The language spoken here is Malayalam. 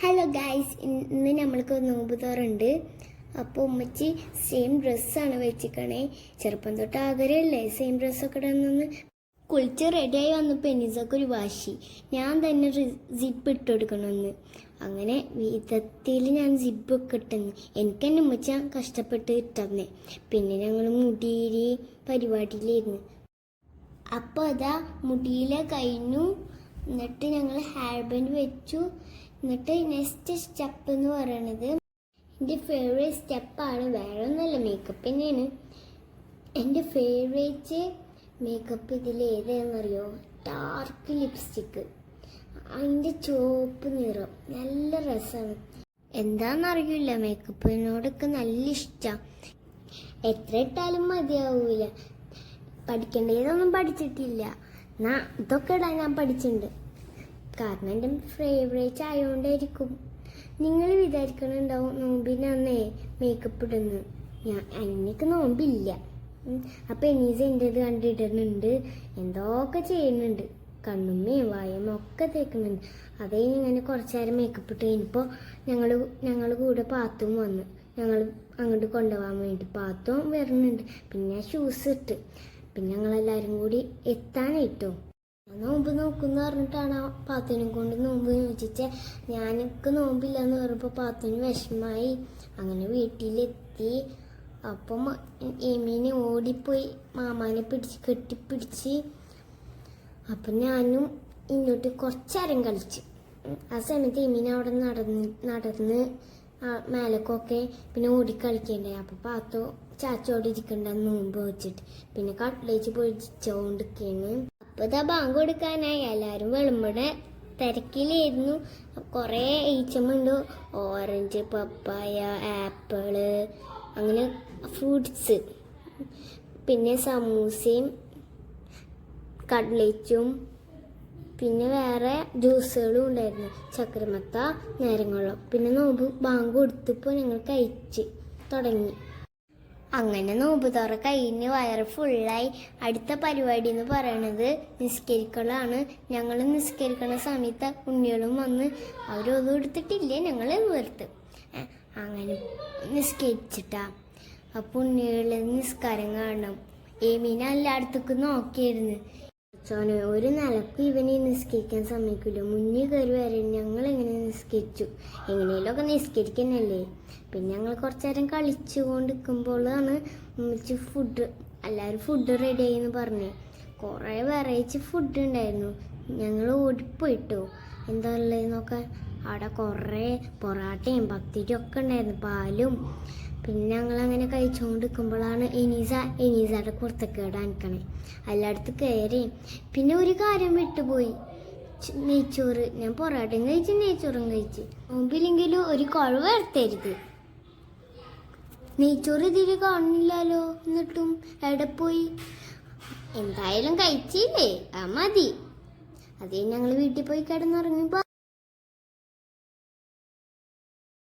ഹലോ ഗായ്സ് ഇന്ന് നമ്മൾക്ക് നോമ്പ് തോറുണ്ട്. അപ്പോൾ ഉമ്മച്ചി സെയിം ഡ്രസ്സാണ് വെച്ചിക്കണേ ചെറുപ്പം തൊട്ട് ആഗ്രഹമല്ലേ സെയിം ഡ്രസ്സൊക്കെ ഇടണമെന്ന്. കുളിച്ച് റെഡിയായി വന്നപ്പോൾ എനിസൊക്കെ ഒരു വാശി. ഞാൻ തന്നെ സിപ്പ് ഇട്ട് കൊടുക്കണമെന്ന്. അങ്ങനെ വിധത്തിൽ ഞാൻ സിപ്പൊക്കെ ഇട്ടെന്ന്. എനിക്ക് തന്നെ ഉമ്മച്ച കഷ്ടപ്പെട്ട് ഇട്ടന്നെ. പിന്നെ ഞങ്ങൾ മുടിയിൽ പരിപാടിയിലായിരുന്നു. അപ്പോൾ അതാ മുടിയിലെ കഴിഞ്ഞു. എന്നിട്ട് ഞങ്ങൾ ഹെയർ ബാൻഡ് വെച്ചു. എന്നിട്ട് നെക്സ്റ്റ് സ്റ്റെപ്പ് എന്ന് പറയണത് എന്റെ ഫേവറേറ്റ് സ്റ്റെപ്പാണ് വേറെ ഒന്നുമല്ല മേക്കപ്പ് തന്നെയാണ്. എന്റെ ഫേവറേറ്റ് മേക്കപ്പ് ഇതിൽ ഏതാണെന്നറിയോ? ഡാർക്ക് ലിപ്സ്റ്റിക്ക് അതിന്റെ ചുവപ്പ് നിറം. നല്ല രസമാണ്. എന്താണെന്നറിയില്ല മേക്കപ്പിനോടൊക്കെ നല്ല ഇഷ്ടമാണ് എത്ര ഇട്ടാലും മതിയാവൂല. പഠിക്കേണ്ടതൊന്നും പഠിച്ചിട്ടില്ല. എന്നാ ഇതൊക്കെ ഇടാൻ ഞാൻ പഠിച്ചിട്ടുണ്ട്. കാരണം എന്റെ ഫേവറേറ്റ് ആയതുകൊണ്ടായിരിക്കും നിങ്ങൾ വിചാരിക്കണുണ്ടാവും നോമ്പിനന്നേ മേക്കപ്പ് ഇടുന്നു. ഞാൻ എനിക്ക് നോമ്പില്ല. അപ്പം എനിസ് ഇത് കണ്ടിടുന്നുണ്ട്. എന്തൊക്കെ ചെയ്യുന്നുണ്ട്. കണ്ണുമ്മയും വായും ഒക്കെ തേക്കുന്നുണ്ട്. അതേ ഇങ്ങനെ കുറച്ച് നേരം മേക്കപ്പ് ഇട്ട് കഴിഞ്ഞപ്പോൾ ഞങ്ങൾ ഞങ്ങൾ കൂടെ പാത്തും വന്ന് ഞങ്ങൾ അങ്ങോട്ട് കൊണ്ടുപോകാൻ വേണ്ടി പാത്തും വരുന്നുണ്ട്. പിന്നെ ഷൂസ് ഇട്ട്. പിന്നെ ഞങ്ങളെല്ലാവരും കൂടി എത്താനായിട്ടോ? നോമ്പ് നോക്കുന്ന പറഞ്ഞിട്ടാണ് ആ പാത്തുവിനെ കൊണ്ട് നോമ്പ് ചോദിച്ച ഞാനൊക്കെ നോമ്പില്ല എന്ന് പാത്തുവിന് വിഷമായി അങ്ങനെ വീട്ടിലെത്തി. അപ്പം എമീനെ ഓടിപ്പോയി മാമാനെ പിടിച്ച് കെട്ടിപ്പിടിച്ച്. അപ്പം ഞാനും ഇങ്ങോട്ട് കുറച്ചേരം കളിച്ചു. ആ സമയത്ത് എമീൻ അവിടെ നടന്ന് നടന്ന് മേലക്കൊക്കെ പിന്നെ ഓടിക്കളിക്കണ്ടേ? അപ്പൊ പാത്തു ചാച്ചോടിരിക്കണ്ട നോമ്പ് വെച്ചിട്ട്. പിന്നെ കട്ടിലേച്ച് പൊഴിച്ചോണ്ടിരിക്കാണ് അപ്പൊ ഇതാ ബാങ്ക് കൊടുക്കാനായി. എല്ലാവരും വെളുമ്പടെ തിരക്കിലായിരുന്നു. കുറേ ഐറ്റമുണ്ട് ഓറഞ്ച് പപ്പായ ആപ്പിൾ അങ്ങനെ ഫ്രൂട്ട്സ്. പിന്നെ സമൂസയും കട്ലേറ്റും പിന്നെ വേറെ ജ്യൂസുകളും ഉണ്ടായിരുന്നു. ചക്രമത്ത നേരങ്ങളും പിന്നെ നോമ്പ് ബാങ്ക് കൊടുത്തപ്പോൾ ഞങ്ങൾ കഴിച്ച് തുടങ്ങി. അങ്ങനെ നോമ്പ് തുറ കഴിഞ്ഞ് വയറ് ഫുള്ളായി അടുത്ത പരിപാടി എന്ന് പറയണത് നിസ്കരിക്കലാണ്. ഞങ്ങൾ നിസ്കരിക്കണ സമയത്ത് ഉണ്ണികളും വന്ന് അവരൊന്നും എടുത്തിട്ടില്ല? ഞങ്ങൾ വെറുത്ത്. അങ്ങനെ നിസ്കരിച്ചിട്ടാ. അപ്പം ഉണ്ണികളിൽ നിസ്കാരം കാണണം. ഏമീന എല്ലായിടത്തേക്കും നോക്കിയിരുന്നു. ചോനെ ഒരു നിലക്കും ഇവനെ നിസ്കരിക്കാൻ സമ്മതിക്കില്ല മുന്നിൽ കയറി വരെ ഞങ്ങൾ എങ്ങനെ നിസ്കരിച്ചു? എങ്ങനെയൊക്കെ നിസ്കരിക്കുന്നല്ലേ പിന്നെ ഞങ്ങൾ കുറച്ചു നേരം കളിച്ചു കൊണ്ടിരിക്കുമ്പോഴാണ് ഉമ്മച്ച് ഫുഡ് എല്ലാവരും ഫുഡ് റെഡി ആയിന്ന് പറഞ്ഞു. കുറേ വെറൈറ്റി ഫുഡ് ഉണ്ടായിരുന്നു. ഞങ്ങൾ ഓടിപ്പോയിട്ടോ? എന്താ ഉള്ളത് നോക്കാൻ അവിടെ കുറേ പൊറാട്ടയും പത്തിരിയും ഒക്കെ ഉണ്ടായിരുന്നു പാലും. പിന്നെ ഞങ്ങൾ അങ്ങനെ കഴിച്ചുകൊണ്ട് നിൽക്കുമ്പോഴാണ് എനീസ എനീസയുടെ കുർത്തക്കേട് അനക്കണേ എല്ലായിടത്ത് കയറി. പിന്നെ ഒരു കാര്യം വിട്ടുപോയി. നെയ്ച്ചോറ്. ഞാൻ പൊറാട്ടയും കഴിച്ച് നെയ്ച്ചോറും കഴിച്ച്. മുമ്പിലെങ്കിലും ഒരു കുഴവ് വരുത്തരുത്. നെയ്ച്ചോറ് ഇതിൽ കാണില്ലല്ലോ എന്നിട്ടും എവിടെ പോയി? എന്തായാലും കഴിച്ചില്ലേ? ആ മതി. അതേ ഞങ്ങൾ വീട്ടിൽ പോയി കിടന്നുറങ്ങിപ്പോ